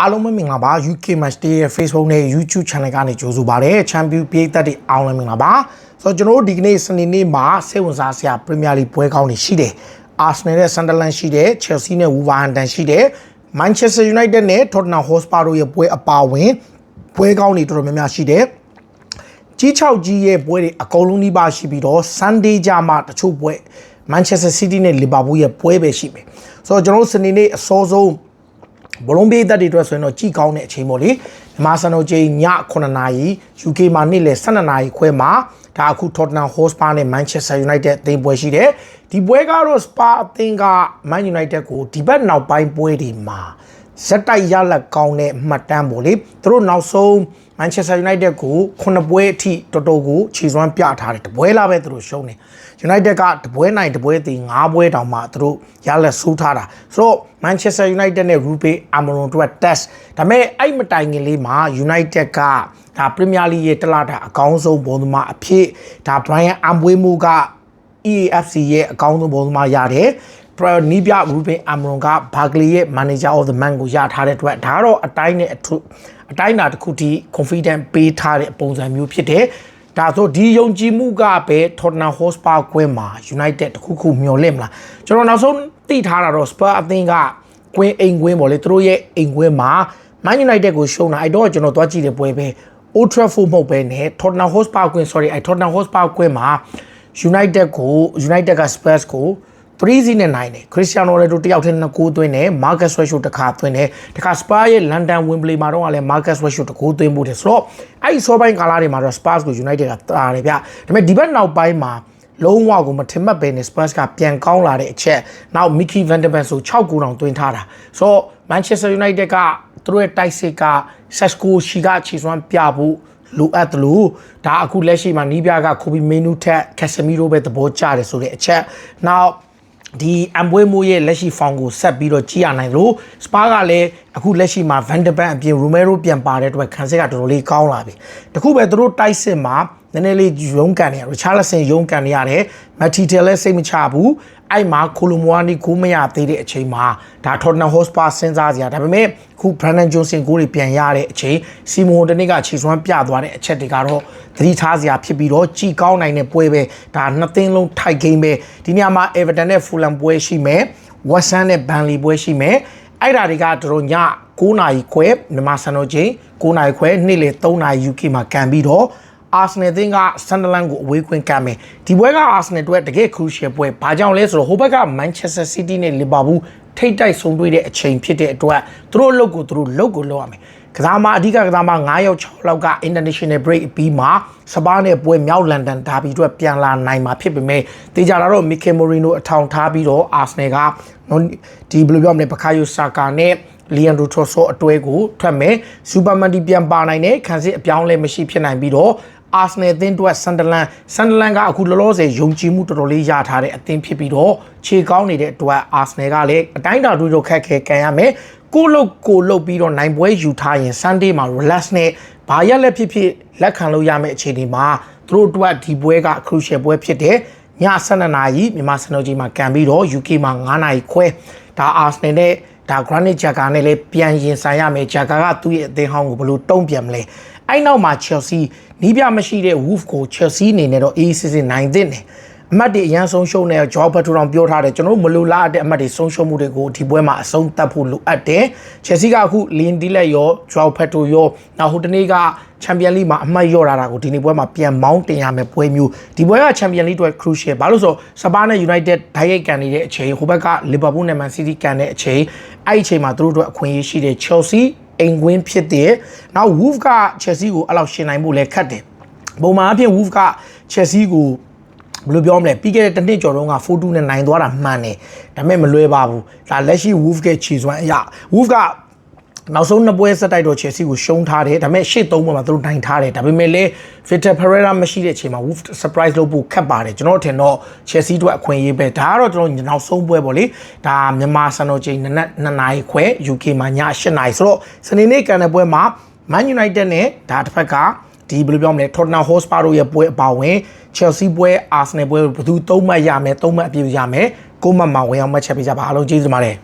အားလုံးပဲမင်္ဂလာပါ UK Match Day ရဲ့ Facebook နဲ့ YouTube Channel ကနေကြိုဆိုပါရစေ။ Champion ပြည်သက်တွေအားလုံးမင်္ဂလာပါ။ဆိုတော့ကျွန်တော်တို့ဒီကနေ့စနေနေ့မှာစိတ်ဝင်စားစရာ Premier League ပွဲကောင်းတွေရှိတယ်။ Arsenal နဲ့ Sunderland ရှိတယ်။ Chelsea နဲ့ Wolverhampton ရှိတယ်။ Manchester United နဲ့ Tottenham Hotspur တို့ရဲ့ပွဲအပါအဝင်ပွဲကောင်းတွေတော်တော်များများရှိတယ်။ကြီး6ကြီးရဲ့ပွဲတွေအကုန်လုံးနှိပါရှိပြီးတော့ Sunday ကြမှာတချို့ပွဲ Manchester City နဲ့ Liverpool ရဲ့ပွဲပဲရှိမယ်။ဆိုတော့ကျွန်တော်တို့စနေနေ့အစောဆုံး ဘလုံးပေးသက်တွေအတွက်ဆိုရင်တော့ကြည်ကောင်းတဲ့အချိန်ပေါ့လေမြန်မာစံတော်ချိန်ည9နာရီ UK မှာနေ့လယ်12နာရီခွဲမှာဒါအခု Tottenham Hotspur နဲ့ Manchester United အသင်းပွဲရှိတယ်ဒီပွဲကတော့ Spa အသင်းက Man United ကိုဒီဘက်နောက်ပိုင်းပွဲတွေမှာ ဇက်တိုက်ရလက်ကောင်းတဲ့မှတ်တမ်းပေါ့လေသူတို့နောက်ဆုံး Manchester United ကို9ပွဲအထိတော်တော်ကိုခြေစွမ်းပြထားတယ်တပွဲလာပဲသူတို့ရှုံးတယ် United ကတပွဲနိုင်တပွဲသေး9ပွဲတောင်မှသူတို့ရလက်ဆိုးထားတာဆိုတော့ Manchester United နဲ့ Ruben Amorim တို့က test ဒါပေမဲ့အဲ့မတိုင်ခင်လေးမှာ United ကဒါ Premier League ရဲ့တလားတာအကောင်းဆုံးဘုံသမားအဖြစ်ဒါ Brian Ambwemo က EAFC ရဲ့အကောင်းဆုံးဘုံသမားရတယ် နီးပြရူပင်အမရွန်ကဘာဂလီရဲ့ manager of the man ကိုရထားတဲ့အတွက်ဒါကတော့အတိုင်းနဲ့အထုအတိုင်းတာတစ်ခုထိ confident ပေးထားတဲ့ပုံစံမျိုးဖြစ်တယ်ဒါဆိုဒီယုံကြည်မှုကပဲ Tottenham Hotspur ကွင်းမှာ United တခုခုမျှော်လင့်မလားကျွန်တော်နောက်ဆုံးသိထားတာတော့ Spurs အသင်းကကွင်းအိမ်ကွင်းပေါ့လေသူတို့ရဲ့အိမ်ကွင်းမှာ Man United ကိုရှုံးတာအဲ့တော့ကျွန်တော်သွားကြည့်တဲ့ပွဲပဲ Old Trafford မဟုတ်ပဲね Tottenham Hotspur ကွင်း sorry အဲ့ Tottenham Hotspur ကွင်းမှာ United ကို United က Spurs ကို 3-0နဲ့နိုင်တယ်ခရစ္စတီယာနိုရိုနယ်ဒိုတယောက်တည်းနှစ်ဂိုးသွင်းတယ်မာကတ်ဆွဲရှိုတစ်ခါသွင်းတယ်တခါစပါးရဲ့လန်ဒန်ဝင်ဘလီမှာတော့လည်းမာကတ်ဆွဲရှိုတစ်ဂိုးသွင်းမှုတယ်ဆိုတော့အဲ့ဒီစောပိုင်းကာလတွေမှာတော့ Spurs ကို United ကတာတယ်ဗျဒါပေမဲ့ဒီဘက်နောက်ပိုင်းမှာလုံးဝကိုမထင်မှတ်ပဲနဲ့ Spurs ကပြန်ကောင်းလာတဲ့အချက်နောက် Mickey Van de Ven ဆို6ဂိုးတောင်သွင်းထားတာဆိုတော့ Manchester United ကသူတို့ရဲ့တိုက်စစ်က Sesko ရှိကခြေစွမ်းပြဖို့လိုအပ်တယ်လို့ဒါအခုလက်ရှိမှာနီးပြကခိုဘီမင်းနူထက်ကက်ဆမီရိုပဲသဘောကျတယ်ဆိုတဲ့အချက်နောက် ဒီအမ်ဘွေမိုးရဲ့လက်ရှိဖောင်ကိုဆက်ပြီးတော့ကြည့်ရနိုင်လို့စပါးကလည်းအခုလက်ရှိမှာဗန်ဒဘန်အပြင်ရူမဲရိုပြန်ပါတဲ့အတွက်ခံစစ်ကတော်တော်လေးကောင်းလာပြီတခုပဲသူတို့တိုက်စစ်မှာနည်းနည်းလေးရုန်းကန်နေရရီချာလဆန်ရုန်းကန်နေရတယ်မက်တီတယ်လည်းစိတ်မချဘူး အဲ့မှာကိုလိုမွာနီကိုမရသေးတဲ့အချိန်မှာဒါထော်တနမ်ဟော့စပါစဉ်းစားစရာဒါပေမဲ့ခုဘရန်နန်ဂျွန်ဆင်ကိုတွေပြန်ရတဲ့အချိန်စီမွန်တနစ်ကခြေစွမ်းပြသွားတဲ့အချက်တွေကတော့သတိထားစရာဖြစ်ပြီးတော့ကြည်ကောင်းနိုင်တဲ့ပွဲပဲဒါနှစ်သင်းလုံးထိုက်ဂိမ်းပဲဒီနေရာမှာ Everton နဲ့ Fulham ပွဲရှိမယ် West Ham နဲ့ Burnley ပွဲရှိမယ်အဲ့ဒါတွေကတို့ည9နာရီခွဲမြန်မာစံတော်ချိန်9နာရီခွဲနေ့လယ်3နာရီ UK မှာကန်ပြီးတော့ အာဆနယ်သင်းကဆန်ဒလန်ကိုအဝေးခွင့်ကမ်းမယ်ဒီပွဲကအာဆနယ်အတွက်တကယ် crucial ပွဲဘာကြောင့်လဲဆိုတော့ဟိုဘက်က Manchester City နဲ့ Liverpool ထိတ်တိုက်ဆုံးတွေ့တဲ့အချိန်ဖြစ်တဲ့အတွက်သူတို့လုပ်ကိုသူတို့လုပ်ကိုလုပ်ရမယ်ကစားမအဓိကကစားမ9ရောက်6လောက်က international break ပြီးမှစပါးနဲ့ပွဲမြောက်လန်ဒန်ဒါဘီအတွက်ပြန်လာနိုင်မှာဖြစ်ပေမဲ့တေချာလာတော့ Mikel Merino အထောင်ထားပြီးတော့ Arsenal ကဒီဘယ်လိုပြောမလဲဘကာယိုဆာကာနဲ့ လီယန်ဒိုထရိုဆိုအတွဲကိုထွက်မယ်စူပါမန်တီပြန်ပါနိုင်တဲ့ခံစစ်အပြောင်းလဲမရှိဖြစ်နိုင်ပြီးတော့အာဆနယ်အသင်းအတွက်ဆန်ဒလန်ဆန်ဒလန်ကအခုလောလောဆယ်ယုံကြည်မှုတော်တော်လေးရထားတဲ့အသင်းဖြစ်ပြီးတော့ခြေကောင်းနေတဲ့အတွက်အာဆနယ်ကလည်းအတိုင်းတာတွေတော့ခက်ခဲကန်ရမယ်ကိုလုတ်ကိုလုတ်ပြီးတော့နိုင်ပွဲယူထားရင် Sunday မှာ relax နဲ့ဘာရက်လက်ဖြစ်ဖြစ်လက်ခံလို့ရမယ့်အခြေအနေမှာသူတို့အတွက်ဒီပွဲက crucial ပွဲဖြစ်တဲ့ည12နာရီမြန်မာစံတော်ချိန်မှာကန်ပြီးတော့ UK မှာ9နာရီခွဲဒါ Arsenal နဲ့ ဒါ Granit Xhaka နဲ့လည်းပြန်ရင်ဆိုင်ရမယ် Xhaka ကသူ့ရဲ့အသင်းဟောင်းကိုဘယ်လိုတုံ့ပြန်မလဲအဲ့နောက်မှာ Chelsea နီးပြမရှိတဲ့ Wolf ကို Chelsea အနေနဲ့တော့ ACC နိုင်တဲ့တယ် အမတ်တွေအရန်ဆုံးရှုံးနေဂျောဘတ်ထူတောင်ပြောထားတယ်ကျွန်တော်တို့မလိုလားတဲ့အမတ်တွေဆုံးရှုံးမှုတွေကိုဒီပွဲမှာအဆုံးသတ်ဖို့လိုအပ်တယ်ချယ်ဆီကအခုလင်းဒီလက်ရောဂျောဖက်တိုရောနောက်ဟိုတနေ့ကချန်ပီယံလိမှာအမှတ်ရော့လာတာကိုဒီနေ့ပွဲမှာပြန်မောင်းတင်ရမယ်ပွဲမျိုးဒီပွဲကချန်ပီယံလိအတွက် crucial ဘာလို့ဆိုစပါးနဲ့ United ဓာတ်ရိုက်ကန်နေတဲ့အချိန်ဟိုဘက်က Liverpool နဲ့ Man City ကန်တဲ့အချိန်အဲ့ဒီအချိန်မှာသူတို့တို့အခွင့်အရေးရှိတဲ့ Chelsea အိမ်ကွင်းဖြစ်တဲ့နောက် Wolf က Chelsea ကိုအဲ့လောက်ရှင်နိုင်ဖို့လည်းခက်တယ်ပုံမှန်အဖြစ် Wolf က Chelsea ကို ဘယ်လိုပြောမလဲပြီးခဲ့တဲ့တစ်နှစ်ကျော်တုန်းက4-2နဲ့နိုင်သွားတာမှန်တယ်ဒါပေမဲ့မလွယ်ပါဘူးဒါလက်ရှိ Wolf ကခြေစွမ်းအရ Wolf ကနောက်ဆုံးနှစ်ပွဲဆက်တိုက်တော့ Chelsea ကိုရှုံးထားတယ်ဒါပေမဲ့ရှေ့သုံးပွဲမှာသူတို့နိုင်ထားတယ်ဒါပေမဲ့လည်း Victor Pereira မရှိတဲ့အချိန်မှာ Wolf surprise လုပ်ဖို့ခက်ပါတယ်ကျွန်တော်ထင်တော့ Chelsea တို့အခွင့်အရေးပဲဒါကတော့ကျွန်တော်နောက်ဆုံးပွဲပေါ့လေဒါမြန်မာစံတော်ချိန်နနက်2နာရီခွဲ UK မှာည8နာရီဆိုတော့စနေနေ့ကန်တဲ့ပွဲမှာ Man United နဲ့ဒါတစ်ဖက်က ဒီဘယ်လိုပြောမလဲ Tottenham Hotspur တို့ရဲ့ပွဲအပါဝင် Chelsea ပွဲ Arsenal ပွဲဘယ်သူသုံးမှတ်ရမယ်သုံးမှတ်အပြည့်ရမယ်ကိုမှတ်မှာဝင်အောင်မှတ်ချက်ပေးကြပါအားလုံးကျေးဇူးတင်ပါတယ်